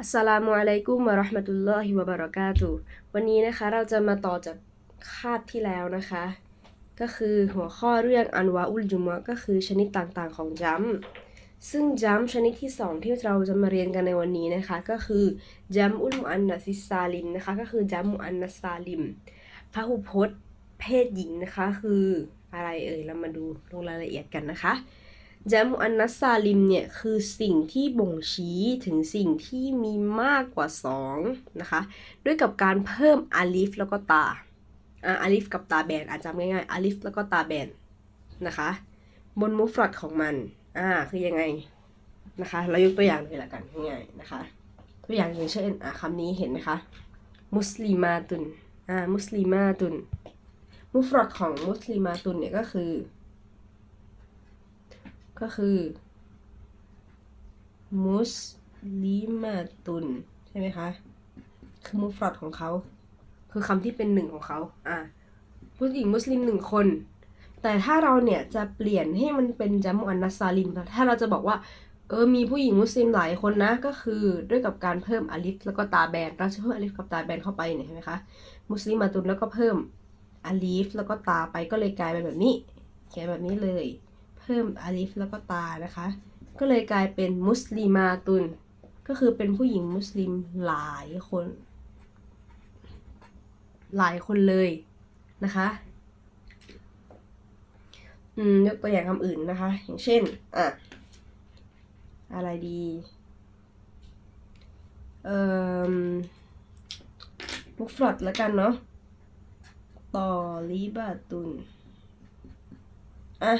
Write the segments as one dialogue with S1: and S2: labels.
S1: อัสสลามุอะลัยกุมวะราะห์มะตุลลอฮิวะบะเราะกาตุวันนี้นะคะเราจะมาต่อจากคาบที่แล้วนะคะ ก็คือหัวข้อเรื่องอันวาอุลจุมะก็คือชนิดต่างๆของจัมซึ่งจัมชนิดที่สองที่เราจะมาเรียนกันในวันนี้นะคะ ก็คือจัมอุลมุอันนัสซิสซาลิมนะคะ ก็คือจัมมุอันนัสซาลิมพหุพจน์ เพศหญิงนะคะ คืออะไรเอ่ยเรามาดูลงรายละเอียดกันนะคะ จามอันนัสซาลิมเนี่ยคือสิ่งที่บ่งชี้ถึงสิ่งที่มีมากกว่า2นะคะด้วยกับการเพิ่มอาลิฟแล้วก็ตาอาอาลิฟกับตาแบนอาจจะง่ายๆอาลิฟแล้วก็ตาแบนนะคะบนมุฟรัดของมันอ่าคือยังไงนะคะเรายกตัวอย่างเลยละกันง่ายๆนะคะตัวอย่างอย่างเช่นอ่าคำนี้เห็นไหมคะมุสลิมาตุนอ่ามุสลิมาตุนมุฟรัดของมุสลิมาตุนเนี่ยก็คือ ก็คือมุสลิมาตุนใช่ไหมคะ คือมุฟรัดของเขา คือคำที่เป็นหนึ่งของเขา อะผู้หญิงมุสลิมหนึ่งคน แต่ถ้าเราเนี่ยจะเปลี่ยนให้มันเป็นจัมมุอันนัสซาลิม ถ้าเราจะบอกว่า เออ มีผู้หญิงมุสลิมหลายคนนะ ก็คือด้วยกับการเพิ่มอลิฟแล้วก็ตาแบน เราจะเพิ่มอลิฟกับตาแบนเข้าไปเนี่ยเห็นไหมคะ มุสลิมมาตุนแล้วก็เพิ่มอลิฟแล้วก็ตาไปก็เลยกลายเป็นแบบนี้เขียนแบบนี้เลย พิ่มอาลิฟแล้วก็ตานะคะ ก็เลยกลายเป็นมุสลิมาตุน ก็คือเป็นผู้หญิงมุสลิมหลายคน หลายคนเลยนะคะอืมยกตัวอย่างคำอื่นนะคะ อย่างเช่น อะ อะไรดี เอ่อมุฟรอดแล้วกันเนาะตอลีบาตุน อะ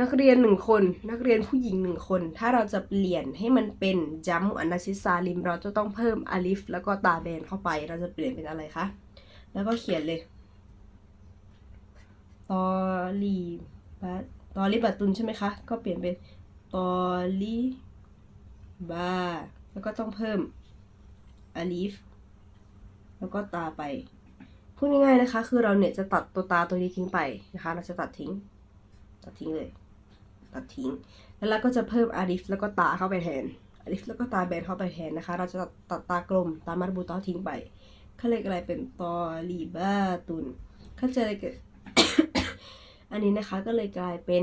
S1: นักเรียนหนึ่งคน นักเรียนผู้หญิงหนึ่งคน ถ้าเราจะเปลี่ยนให้มันเป็นจัมมุอันนาซิซาลิม เราจะต้องเพิ่มอลิฟ แล้วก็ตาแบนเข้าไป เราจะเปลี่ยนเป็นอะไรคะ แล้วก็เขียนเลย ตอลีบาตอลีบาตุนใช่ไหมคะ ก็เปลี่ยนเป็นตอลีบาแล้วก็ต้องเพิ่มอลิฟ แล้วก็ตาไป พูดง่ายๆนะคะ คือเราเนี่ยจะตัดตัวตาตัวนี้ทิ้งไปนะคะ เราจะตัดทิ้ง ตัดทิ้งเลย ตัดทิ้ง แล้วเราก็จะเพิ่มอาลิฟแล้วก็ตาเข้าไปแทนอาลิฟแล้วก็ตาแบนเข้าไปแทนนะคะ เราจะตัดตากลมตามาร์บูตอทิ้งไปก็เลยกลายเป็นตอลีบาตุนเข้าใจเกิดอันนี้นะคะก็เลยกลายเป็น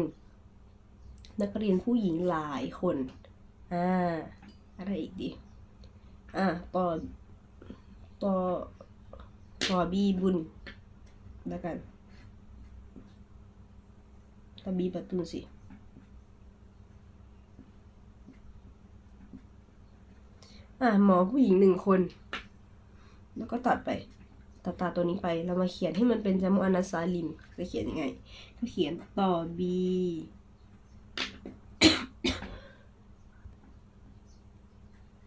S1: นักเรียนผู้หญิงหลายคน อ่า อะไรอีกดี อ่าต่อต่อต่อบีบุญแล้วกันตะบีประตูสิ อะหมอผู้หญิงหนึ่งคน แล้วก็ตัดไป ตัดตาตัวนี้ไป เรามาเขียนให้มันเป็นจามุอนาซาลิมจะเขียนยังไง ก็เขียนต่อบี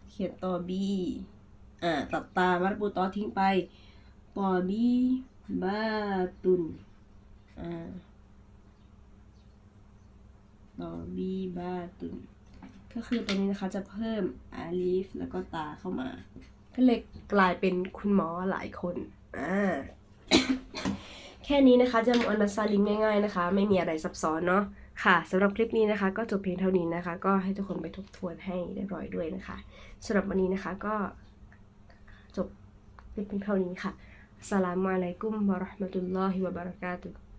S1: เขียนต่อบีอ่าตัดตามัดบูตอทิ้งไปต่อบีบาตุน อ่าต่อบีบาตุน ก็คือตัวนี้นะคะจะเพิ่มอาลิฟแล้วก็ตาเข้ามา ก็เลยกลายเป็นคุณหมอหลายคนอ่าแค่นี้นะคะจะมอนนัสซาลิมง่ายๆนะคะ ไม่มีอะไรซับซ้อนเนาะค่ะสำหรับคลิปนี้นะคะ ก็จบเพียงเท่านี้นะคะ ก็ให้ทุกคนไปทบทวนให้เรียบร้อยด้วยนะคะสำหรับวันนี้นะคะก็จบคลิปเพียงเท่านี้ค่ะสลามอะลัยกุมวะราะห์มะตุลลอฮิวะบะเราะกาตุฮ์